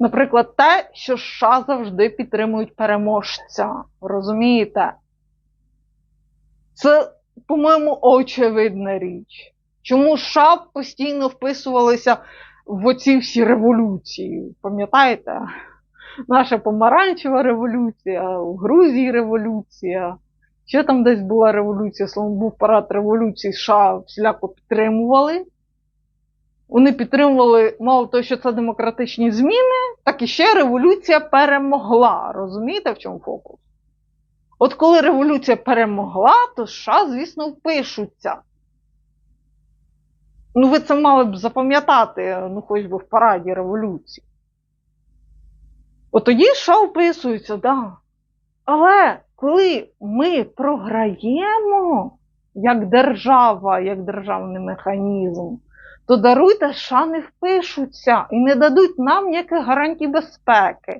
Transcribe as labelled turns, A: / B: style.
A: Наприклад, те, що США завжди підтримують переможця. Розумієте? Це, по-моєму, очевидна річ. Чому США постійно вписувалися в оці всі революції? Пам'ятаєте? Наша помаранчева революція, в Грузії революція. Ще там десь була революція, словом, був парад революції, США всіляко підтримували. Вони підтримували, мало того, що це демократичні зміни, так і ще революція перемогла. Розумієте, в чому фокус? От коли революція перемогла, то США, звісно, впишуться. Ну, ви це мали б запам'ятати, ну, хоч би в параді революції. От тоді США вписуються. Да. Але коли ми програємо як держава, як державний механізм, то даруйте, ша не впишуться і не дадуть нам ніяких гарантій безпеки.